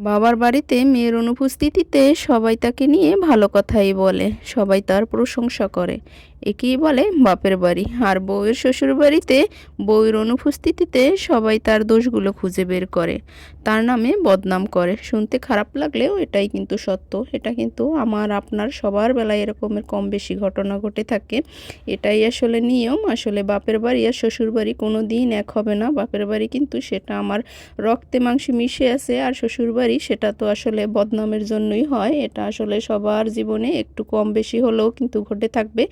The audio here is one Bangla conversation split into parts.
বাবার বাড়িতে মেয়ের অনুপস্থিতিতে সবাই তাকে নিয়ে ভালো কথাই বলে সবাই তার প্রশংসা করে। একেই বলে বাপের বাড়ি। আর বউয়ের শ্বশুর বাড়িতে বউয়ের অনুপস্থিতিতে সবাই তার দোষগুলো খুঁজে বের করে। তার নামে বদনাম করে। শুনতে খারাপ লাগলেও এটাই কিন্তু সত্য। এটা কিন্তু আমার, আপনার সবার বেলায় এরকমের কম বেশি ঘটনা ঘটে থাকে। এটাই আসলে নিয়ম। আসলে বাপের বাড়ি আর শ্বশুর বাড়ি কোনো দিন এক হবে না। বাপের বাড়ি কিন্তু সেটা আমার রক্তে মাংসে মিশে আছে। আর শ্বশুর বাড়ি সেটা তো আসলে বদনামের জন্যই হয়। এটা আসলে সবার জীবনে একটু কম বেশি হলেও কিন্তু ঘটে থাকবে।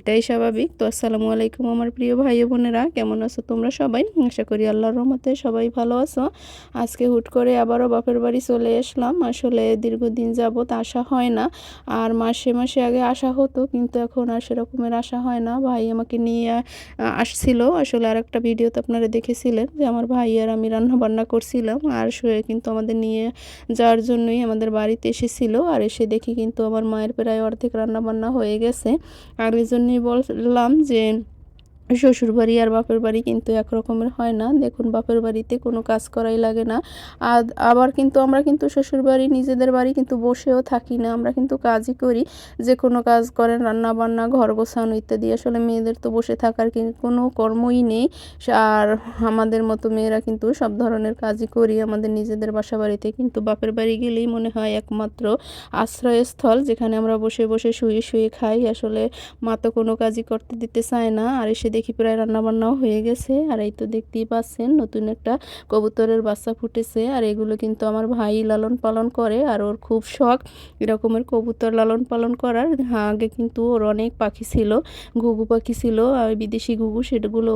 এটাই স্বাভাবিক। তো আসসালামু আলাইকুম আমার প্রিয় ভাই বোনেরা, কেমন আছো তোমরা সবাই? আশা করি আল্লাহর রহমতে সবাই ভালো আছো। আজকে হুট করে আবারও বাপের বাড়ি চলে আসলাম। আসলে দীর্ঘদিন যাবত আসা হয় না। আর মাসে মাসে আগে আসা হতো, কিন্তু এখন আর সেরকমের আসা হয় না। ভাই আমাকে নিয়ে আসছিল। আসলে আর একটা ভিডিওতে আপনারা দেখেছিলেন যে আমার ভাই আর আমি রান্না বান্না করছিলাম। আর শুয়ে কিন্তু আমাদের নিয়ে যাওয়ার জন্যই আমাদের বাড়িতে এসেছিল। আর এসে দেখি কিন্তু আমার মায়ের প্রায় অর্ধেক রান্না বান্না হয়ে গেছে। আর এই জন্যই বললাম যে শ্বশুর বাড়ি আর বাপের বাড়ি কিন্তু এক রকমের হয় না। দেখুন, বাপের বাড়িতে কোনো কাজ করাই লাগে না। আর আবার কিন্তু আমরা কিন্তু শ্বশুর বাড়ি নিজেদের বাড়ি কিন্তু বসেও থাকি না। আমরা কিন্তু কাজই করি, যে কোনো কাজ করেন, রান্না বান্না, ঘর গোছানো ইত্যাদি। আসলে মেয়েদের তো বসে থাকার কোনো কর্মই নেই। আর আমাদের মতো মেয়েরা কিন্তু সব ধরনের কাজই করি। আমাদের নিজেদের বাসা বাড়িতে কিন্তু বাপের বাড়ি গেলেই মনে হয় একমাত্র আশ্রয়স্থল, যেখানে আমরা বসে বসে শুয়ে শুয়ে খাই। আসলে মা তো কোনো কাজই করতে দিতে চায় না। আর এসে দেখি প্রায় রান্নাবান্নাও হয়ে গেছে। আর এই তো দেখতেই পাচ্ছেন নতুন একটা কবুতরের বাচ্চা ফুটেছে। আর এগুলো কিন্তু আমার ভাই লালন পালন করে আর ওর খুব শখ এরকমের কবুতর লালন পালন করার। হ্যাঁ, আগে কিন্তু ওর অনেক পাখি ছিল ঘুঘু পাখি ছিল আর বিদেশি ঘুঘু সেগুলো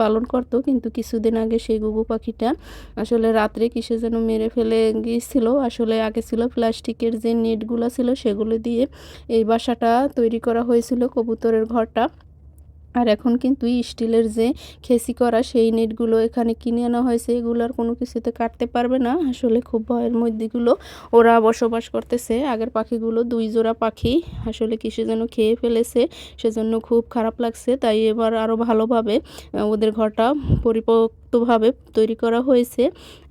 পালন করতো। কিন্তু কিছুদিন আগে সেই ঘুঘু পাখিটা আসলে রাত্রে কিসে যেন মেরে ফেলে গিয়েছিল। আসলে আগে ছিল প্লাস্টিকের যে নেটগুলো ছিল সেগুলো দিয়ে এই বাসাটা তৈরি করা হয়েছিল কবুতরের ঘরটা। আর এখন কিন্তু স্টিলের যে খেসি করা সেই নেটগুলো এখানে কিনে আনা হয়েছে, এগুলো আর কোনো কিছুতে কাটতে পারবে না। আসলে খুব ভয়ের মধ্যেগুলো ওরা বসবাস করতেছে। আগের পাখিগুলো দুই জোড়া পাখি, আসলে কিসে যেন খেয়ে ফেলেছে, সেজন্য খুব খারাপ লাগছে। তাই এবার আরও ভালোভাবে ওদের ঘরটা পরিপক্তভাবে তৈরি করা হয়েছে।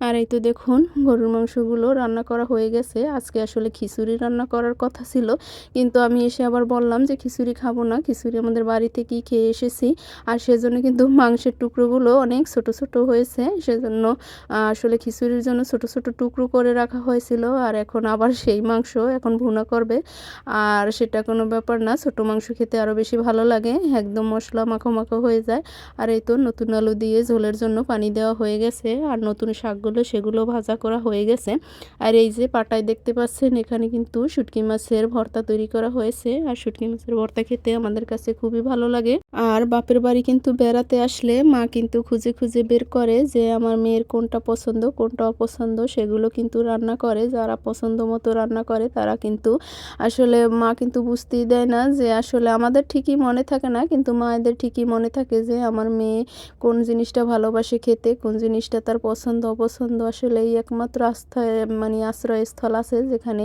আর এই তো দেখুন, গরুর মাংসগুলো রান্না করা হয়ে গেছে। আজকে আসলে খিচুড়ি রান্না করার কথা ছিল। কিন্তু আমি এসে আবার বললাম যে খিচুড়ি খাব না। খিচুড়ি আমাদের বাড়ি থেকেই খেয়ে এসেছি। আর সেজন্য কিন্তু মাংসের টুকরোগুলো অনেক ছোট ছোট হয়েছে। সেজন্য আসলে খিচুড়ির জন্য ছোট ছোট টুকরো করে রাখা হয়েছিল। আর এখন আবার সেই মাংস এখন ভুনা করবে। আর সেটা কোনো ব্যাপার না, ছোট মাংস খেতে আরও বেশি ভালো লাগে। একদম মশলা মাখো মাখো হয়ে যায়। আর এই তো নতুন আলু দিয়ে ঝোলের জন্য পানি দেওয়া হয়ে গেছে। আর নতুন শাকগুলো, সেগুলো ভাজা করা হয়ে গেছে। আর এই যে পাটায় দেখতে পাচ্ছেন, এখানে কিন্তু শুটকি মাছের ভর্তা তৈরি করা হয়েছে। আর শুটকি মাছের ভর্তা খেতে আমাদের কাছে খুবই ভালো লাগে। আর বাপের বাড়ি কিন্তু বেড়াতে আসলে মা কিন্তু খুঁজে খুঁজে বের করে যে আমার মেয়ের কোনটা পছন্দ, কোনটা অপছন্দ, সেগুলো কিন্তু রান্না করে। যারা পছন্দ মতো রান্না করে, তারা কিন্তু আসলে মা কিন্তু বুঝতেই দেয় না যে আসলে আমাদের ঠিকই মনে থাকে না, কিন্তু মায়েদের ঠিকই মনে থাকে যে আমার মেয়ে কোন জিনিসটা ভালোবাসে খেতে, কোন জিনিসটা তার পছন্দ, অপছন্দ। আসলে এই একমাত্র আস্থায় মানে আশ্রয়স্থল আছে যেখানে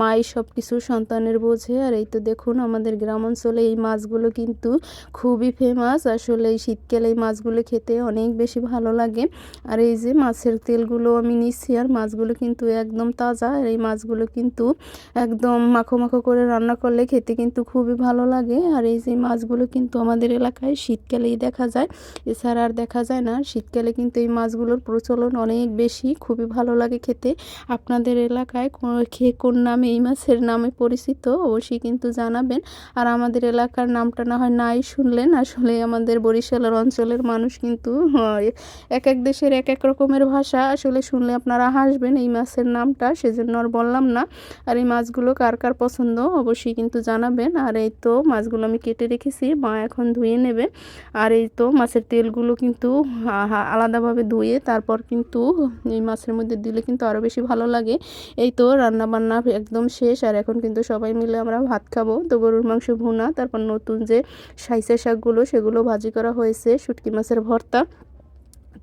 মাই সব কিছু সন্তানের বোঝে। আর এই তো দেখুন আমাদের গ্রাম অঞ্চলে এই মাছগুলো কিন্তু খুবই ফেমাস আসলে এই শীতকালে এই মাছগুলো খেতে অনেক বেশি ভালো লাগে। আর এই যে মাছের তেলগুলো আমি নিচ্ছি, আর মাছগুলো কিন্তু একদম তাজা। আর এই মাছগুলো কিন্তু একদম মাখো মাখো করে রান্না করলে খেতে কিন্তু খুবই ভালো লাগে। আর এই যে মাছগুলো কিন্তু আমাদের এলাকায় শীতকালেই দেখা যায়। এছাড়া আর দেখা যায় না। শীতকালে কিন্তু এই মাছগুলোর প্রচলন অনেক বেশি, খুবই ভালো লাগে খেতে। আপনাদের এলাকায় কোন- খেয়ে কোন নামে এই মাছের নামে পরিচিত? অবশ্যই কিন্তু জানাবেন। আর আমাদের এলাকার নামটা না হয় নাই শুনলেন। আসলে আমাদের বরিশালের অঞ্চলের মানুষ কিন্তু এক এক দেশের এক এক রকমের ভাষা আসলে শুনলে আপনারা হাসবেন। এই মাছের নামটা সেজন্য আর বললাম না। আর এই মাছগুলো কার কার পছন্দ অবশ্যই কিন্তু জানাবেন। আর এই তো মাছগুলো আমি কেটে রেখেছি, মা এখন ধুয়ে নেবে। আর এই তো মাছের তেলগুলো কিন্তু আলাদাভাবে ধুয়ে তারপর কিন্তু এই মাছের মধ্যে দিলে কিন্তু আরও বেশি ভালো লাগে। এই তো রান্না বান্না একদম শেষ। আর এখন কিন্তু সবাই মিলে আমরা ভাত খাব। তো গরুর মাংস ভুনা, তারপর নতুন যে সাইসে শাকগুলো সেগুলো ভাজি করা হয়েছে। শুটকি মাছের ভর্তা।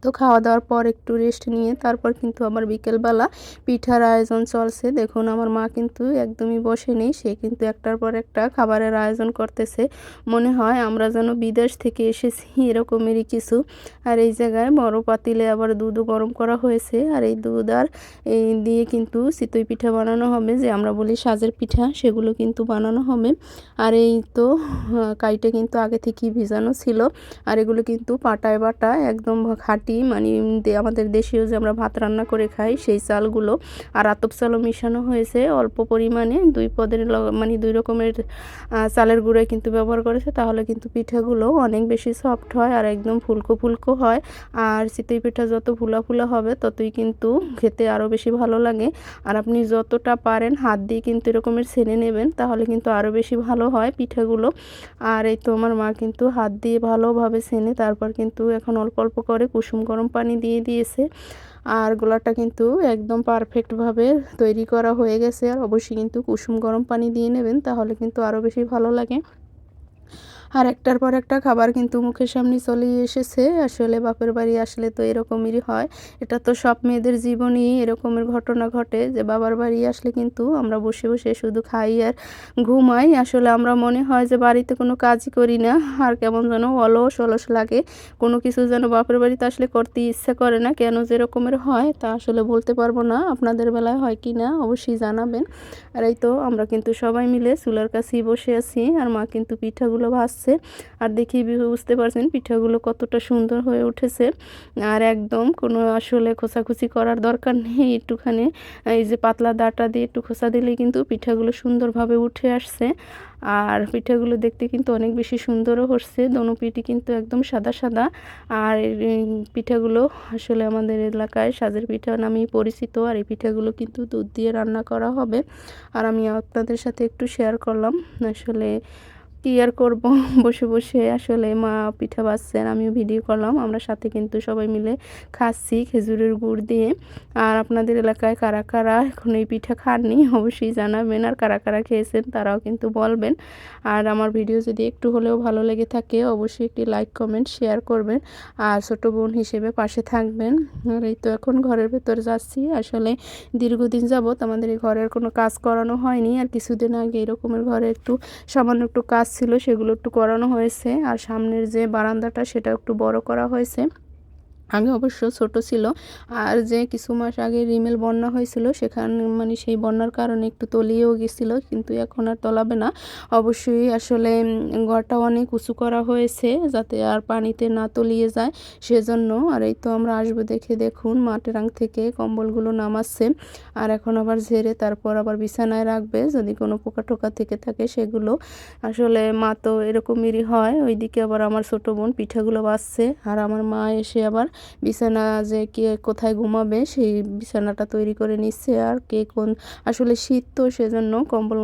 তো খাওয়া দাওয়ার পর একটু রেস্ট নিয়ে তারপর কিন্তু আমার বিকেলবেলা পিঠার আয়োজন চলছে। দেখুন, আমার মা কিন্তু একদমই বসে নেই, সে কিন্তু একটার পর একটা খাবারের আয়োজন করতেছে। মনে হয় আমরা যেন বিদেশ থেকে এসেছি, এরকমেরই কিছু। আর এই জায়গায় বড় পাতিলে আবার দুধও গরম করা হয়েছে। আর এই দুধ আর এই দিয়ে কিন্তু চিতই পিঠা বানানো হবে, যে আমরা বলি সাজের পিঠা, সেগুলো কিন্তু বানানো হবে। আর এই তো কাইটে কিন্তু আগে থেকেই ভিজানো ছিল। আর এগুলো কিন্তু পাটায় বাটা একদম খাটি মানে আমাদের দেশীয় যে আমরা ভাত রান্না করে খাই, সেই চালগুলো, আর আতপ চালও মিশানো হয়েছে অল্প পরিমাণে, দুই পদের মানে দুই রকমের চালের গুঁড়োয় কিন্তু ব্যবহার করেছে, তাহলে কিন্তু পিঠাগুলো অনেক বেশি সফট হয় আর একদম ফুলকো ফুলকো হয়, আর চিতই পিঠা যত ফুলা ফুলা হবে, ততই কিন্তু খেতে আরও বেশি ভালো লাগে, আর আপনি যতটা পারেন হাত দিয়ে কিন্তু এরকমের ছেনে নেবেন, তাহলে কিন্তু আরও বেশি ভালো হয় পিঠাগুলো, আর এই তো আমার মা কিন্তু হাত দিয়ে ভালোভাবে ছেনে, তারপর কিন্তু এখন অল্প অল্প করে কুসুম গরম পানি দিয়ে দিয়েছে। আর গোলাটা কিন্তু একদম পারফেক্টভাবে তৈরি করা হয়ে গেছে। আর অবশ্যই কিন্তু কুসুম গরম পানি দিয়ে নেবেন, তাহলে কিন্তু আরও বেশি ভালো লাগে। আর একটার পর একটা খাবার কিন্তু মুখের সামনে চলেই এসেছে। আসলে বাপের বাড়ি আসলে তো এরকমেরই হয়। এটা তো সব মেয়েদের জীবনেই এরকমের ঘটনা ঘটে যে বাবার বাড়ি আসলে কিন্তু আমরা বসে বসে শুধু খাই আর ঘুমাই। আসলে আমরা মনে হয় যে বাড়িতে কোনো কাজই করি না। আর কেমন যেন অলস অলস লাগে। কোনো কিছু যেন বাপের বাড়িতে আসলে করতে ইচ্ছে করে না। কেন যেরকমের হয় তা আসলে বলতে পারব না। আপনাদের বেলায় হয় কি না অবশ্যই জানাবেন। আর এই তো আমরা কিন্তু সবাই মিলে চুলার কাছেই বসে আছি। আর মা কিন্তু পিঠাগুলো ভাজছে। যাচ্ছে আর দেখি বুঝতে পারছেন পিঠাগুলো কতটা সুন্দর হয়ে উঠেছে। আর একদম কোনো আসলে খোসাখুচি করার দরকার নেই একটুখানি। এই যে পাতলা দাটা দিয়ে একটু খোসা দিলে কিন্তু পিঠাগুলো সুন্দরভাবে উঠে আসছে। আর পিঠাগুলো দেখতে কিন্তু অনেক বেশি সুন্দরও হচ্ছে। দোনো পিঠি কিন্তু একদম সাদা সাদা। আর পিঠাগুলো আসলে আমাদের এলাকায় সাজের পিঠা নামেই পরিচিত। আর এই পিঠাগুলো কিন্তু দুধ দিয়ে রান্না করা হবে। আর আমি আপনাদের সাথে একটু শেয়ার করলাম আসলে কি আর করব? বসে বসে আসলে মা পিঠা বাজছেন, আমিও ভিডিও করলাম। আমরা সাথে কিন্তু সবাই মিলে খাচ্ছি খেজুরের গুড় দিয়ে। আর আপনাদের এলাকায় কারা কারা এখন এই পিঠা খাননি, অবশ্যই জানাবেন। আর কারা কারা খেয়েছেন তারাও কিন্তু বলবেন। আর আমার ভিডিও যদি একটু হলেও ভালো লেগে থাকে, অবশ্যই একটি লাইক, কমেন্ট, শেয়ার করবেন। আর ছোটো বোন হিসেবে পাশে থাকবেন। আর এই তো এখন ঘরের ভেতর যাচ্ছি। আসলে দীর্ঘদিন যাবৎ আমাদের এই ঘরের কোনো কাজ করানো হয়নি। আর কিছুদিন আগে এরকমের ঘরে একটু সামান্য একটু কাজ ছিল সেগুলো একটু করানো হয়েছে। আর সামনের যে বারান্দাটা সেটা একটু বড় করা হয়েছে। আগে অবশ্য ছোট ছিল। আর যে কিছু মাস আগে রিমেল বন্যা হয়েছিল, সেখানে মানে সেই বন্যার কারণে একটু তলিয়েও গেছিল, কিন্তু এখন আর তলাবে না। অবশ্যই আসলে ঘরটা অনেক উঁচু করা হয়েছে যাতে আর পানিতে না তলিয়ে যায়। সেজন্য, আর এই তো আমরা আসব দেখে দেখুন মাটেরাং থেকে কম্বলগুলো নামাচ্ছে। আর এখন আবার ঝেড়ে তারপর আবার বিছানায় রাখবে, যদি কোনো পোকা টোকা থেকে থাকে সেগুলো। আসলে মা তো এরকমেরই হয়, ওইদিকে আবার আমার ছোটো বোন পিঠাগুলো বাঁচছে, আর আমার মা এসে আবার বিছানা যে কে কোথায় ঘুমাবে, সেই বিছানাটা তৈরি করে নিচ্ছে। আর কে কোন, আসলে শীত তো সেজন্য কম্বল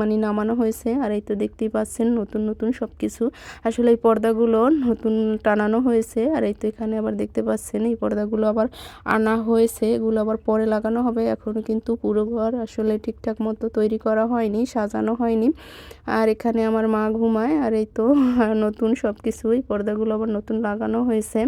মানে নামানো হয়েছে। আর এই তো দেখতেই পাচ্ছেন নতুন নতুন সব কিছু আসলে এই পর্দাগুলো নতুন টানানো হয়েছে। আর এই তো এখানে আবার দেখতে পাচ্ছেন, এই পর্দাগুলো আবার আনা হয়েছে। এগুলো আবার পরে লাগানো হবে। এখনও কিন্তু পুরো ঘর আসলে ঠিকঠাক মতো তৈরি করা হয়নি, সাজানো হয়নি। আর এখানে আমার মা ঘুমায়। আর এই তো নতুন সব কিছুই পর্দাগুলো আবার নতুন লাগানো হয়েছে।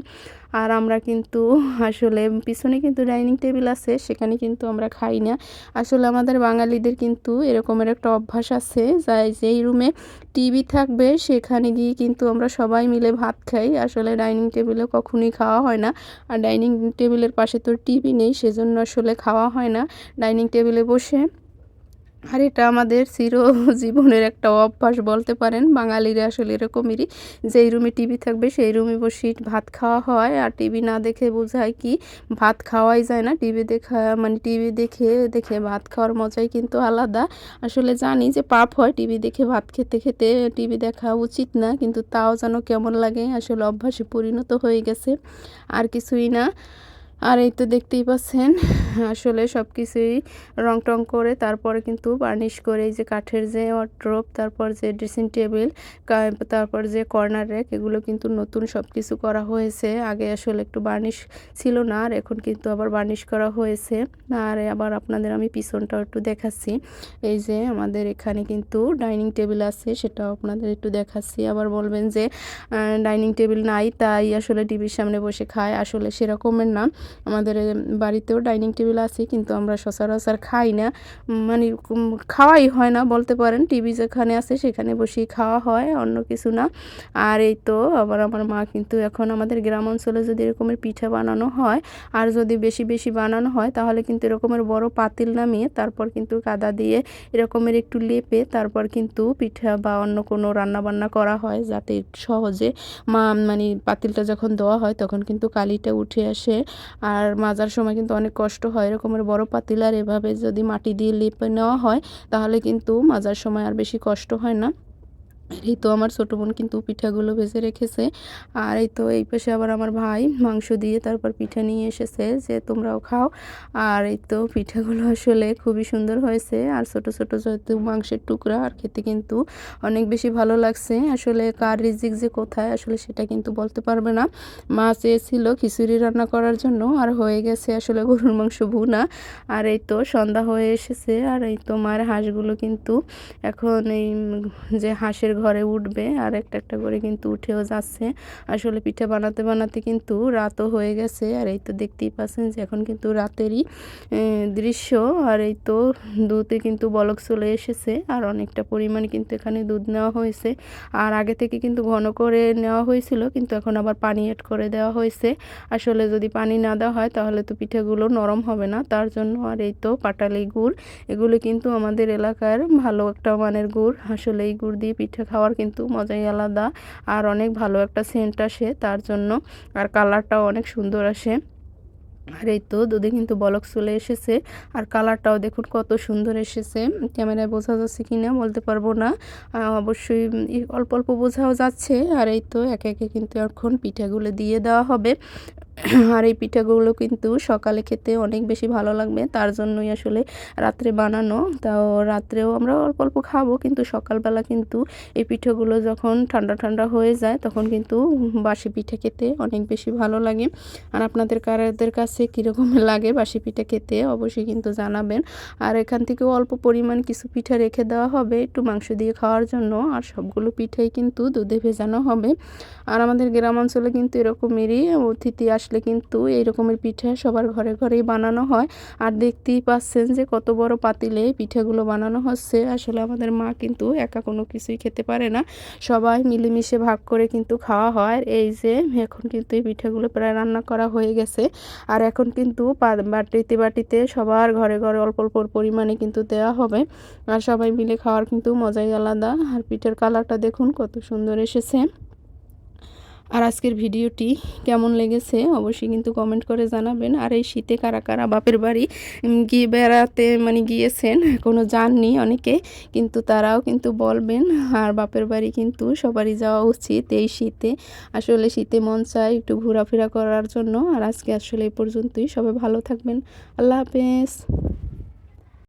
আর আমরা কিন্তু আসলে পিছনে কিন্তু ডাইনিং টেবিল আছে, সেখানে কিন্তু আমরা খাই না। আসলে আমাদের বাঙালিদের কিন্তু এরকমের একটা অভ্যাস আছে যাই যেই রুমে টিভি থাকবে, সেখানে গিয়ে কিন্তু আমরা সবাই মিলে ভাত খাই। আসলে ডাইনিং টেবিলে কখনোই খাওয়া হয় না। আর ডাইনিং টেবিলের পাশে তো টিভি নেই, সেজন্য আসলে খাওয়া হয় না। ডাইনিং টেবিলে বসে আর এটা আমাদের চির জীবনের একটা অভ্যাস বলতে পারেন। বাঙালিরা আসলে এরকমেরই। যেই রুমে টিভি থাকবে, সেই রুমে বসে ভাত খাওয়া হয়। আর টিভি না দেখে বোঝায় কি? ভাত খাওয়াই যায় না। টিভি দেখা মানে টিভি দেখে দেখে ভাত খাওয়ার মজাই কিন্তু আলাদা। আসলে জানি যে পাপ হয় টিভি দেখে ভাত খেতে খেতে। টিভি দেখা উচিত না, কিন্তু তাও যেন কেমন লাগে। আসলে অভ্যাসে পরিণত হয়ে গেছে। আর কিছুই না। আর এই তো দেখতেই পাচ্ছেন, আসলে সব কিছুই রং টং করে, তারপরে কিন্তু বার্নিশ করে, এই যে কাঠের যে ওয়ার্ড্রোপ তারপর যে ড্রেসিং টেবিল তারপর যে কর্নার র্যাক এগুলো কিন্তু নতুন সব কিছু করা হয়েছে। আগে আসলে একটু বার্নিশ ছিল না, আর এখন কিন্তু আবার বার্নিশ করা হয়েছে। আর আবার আপনাদের আমি পিছনটাও একটু দেখাচ্ছি। এই যে আমাদের এখানে কিন্তু ডাইনিং টেবিল আছে, সেটাও আপনাদের একটু দেখাচ্ছি। আবার বলবেন যে ডাইনিং টেবিল নাই, তাই আসলে টিভির সামনে বসে খায়, আসলে সেরকমের না। আমাদের বাড়িতেও ডাইনিং টেবিল আছে, কিন্তু আমরা সচরাচর খাই না। মানে খাওয়াই হয় না বলতে পারেন। টিভি যেখানে আছে সেখানে বসেই খাওয়া হয়, অন্য কিছু না। আর এই তো আবার আমার মা কিন্তু এখন আমাদের গ্রাম অঞ্চলে যদি এরকমের পিঠা বানানো হয়, আর যদি বেশি বেশি বানানো হয়, তাহলে কিন্তু এরকমের বড় পাতিল নামিয়ে তারপর কিন্তু কাদা দিয়ে এরকমের একটু লেপে তারপর কিন্তু পিঠা বা অন্য কোনো রান্না বান্না করা হয়, যাতে সহজে মা মানে পাতিলটা যখন দেওয়া হয়, তখন কিন্তু কালিটা উঠে আসে। আর মাজার সময় কিন্তু অনেক কষ্ট হয়। এরকমের বড় পাতিলার এভাবে যদি মাটি দিয়ে লেপে নেওয়া হয়, তাহলে কিন্তু মাজার সময় আর বেশি কষ্ট হয় না। এই তো আমার ছোটো বোন কিন্তু পিঠাগুলো ভেজে রেখেছে। আর এই তো এই পাশে আবার আমার ভাই মাংস দিয়ে তারপর পিঠা নিয়ে এসেছে যে তোমরাও খাও। আর এই তো পিঠাগুলো আসলে খুবই সুন্দর হয়েছে। আর ছোট ছোট যেহেতু মাংসের টুকরা, আর খেতে কিন্তু অনেক বেশি ভালো লাগছে। আসলে কার রিজিক যে কোথায়, আসলে সেটা কিন্তু বলতে পারবে না। মা চেয়েছিল খিচুড়ি রান্না করার জন্য, আর হয়ে গেছে আসলে গরুর মাংস ভুনা। আর এই তো সন্ধ্যা হয়ে এসেছে, আর এই তো মার হাঁসগুলো কিন্তু এখন এই যে হাঁসের ঘরে উঠবে, আর একটা একটা করে কিন্তু উঠেও যাচ্ছে। আসলে পিঠা বানাতে বানাতে কিন্তু রাতও হয়ে গেছে, আর এই তো দেখতেই পাচ্ছেন যে এখন কিন্তু রাতেরই দৃশ্য। আর এই তো দুধে কিন্তু বলক চলে এসেছে, আর অনেকটা পরিমাণ কিন্তু এখানে দুধ নেওয়া হয়েছে। আর আগে থেকে কিন্তু ঘন করে নেওয়া হয়েছিল, কিন্তু এখন আবার পানি অ্যাড করে দেওয়া হয়েছে। আসলে যদি পানি না দেওয়া হয়, তাহলে তো পিঠাগুলো নরম হবে না। তার জন্য আর এই তো পাটালি গুড়, এগুলো কিন্তু আমাদের এলাকার ভালো একটা মানের গুড়। আসলে এই গুড় দিয়ে পিঠা খাওয়ার কিন্তু মজাই আলাদা। আর অনেক ভালো একটা সেন্ট আসে তার জন্য। আর কালারটাও অনেক সুন্দর আসে। আর এই তো দুধে কিন্তু বলক চলে এসেছে। আর কালারটাও দেখুন কত সুন্দর এসেছে। ক্যামেরায় বোঝা যাচ্ছে কি না বলতে পারব না। অবশ্যই অল্প অল্প বোঝাও যাচ্ছে। আর এই তো একে একে কিন্তু এখন পিঠাগুলো দিয়ে দেওয়া হবে। আর এই পিঠাগুলো কিন্তু সকালে খেতে অনেক বেশি ভালো লাগবে। তার জন্যই আসলে রাত্রে বানানো। তাও রাত্রেও আমরা অল্প অল্প খাব, কিন্তু সকালবেলা কিন্তু এই পিঠাগুলো যখন ঠান্ডা ঠান্ডা হয়ে যায়, তখন কিন্তু বাসি পিঠে খেতে অনেক বেশি ভালো লাগে। আর আপনাদের কারাদের কাছে কীরকম লাগে বাসি পিঠা খেতে অবশ্যই কিন্তু জানাবেন। আর এখান থেকে অল্প পরিমাণ কিছু পিঠা রেখে দেওয়া হবে একটু মাংস দিয়ে খাওয়ার জন্য। আর সবগুলো পিঠাই কিন্তু দুধে ভেজানো হবে। আর আমাদের গ্রাম অঞ্চলে কিন্তু এরকমেরই অতিথি আস আসলে কিন্তু এই রকমের পিঠা সবার ঘরে ঘরেই বানানো হয়। আর দেখতেই পাচ্ছেন যে কত বড় পাতিলে পিঠাগুলো বানানো হচ্ছে। আসলে আমাদের মা কিন্তু একা কোনো কিছুই খেতে পারে না। সবাই মিলেমিশে ভাগ করে কিন্তু খাওয়া হয়। এই যে এখন কিন্তু এই পিঠাগুলো প্রায় রান্না করা হয়ে গেছে। আর এখন কিন্তু বাটিতে বাটিতে সবার ঘরে ঘরে অল্প অল্প পরিমাণে কিন্তু দেওয়া হবে। আর সবাই মিলে খাওয়ার কিন্তু মজাই আলাদা। আর পিঠের কালারটা দেখুন কত সুন্দর এসেছে। আর আজকের ভিডিওটি কেমন লেগেছে অবশ্যই কিন্তু কমেন্ট করে জানাবেন। আর এই শীতে কারা কারা বাপের বাড়ি গিয়ে বেড়াতে মানে গিয়েছেন কোনো যাননি অনেকে, কিন্তু তারাও কিন্তু বলবেন, আর বাপের বাড়ি কিন্তু সবারই যাওয়া উচিত এই শীতে। আসলে শীতে মন চায় একটু ঘোরাফেরা করার জন্য, আর আজকে আসলে এই পর্যন্তই। সবাই ভালো থাকবেন। আল্লাহ হাফেজ।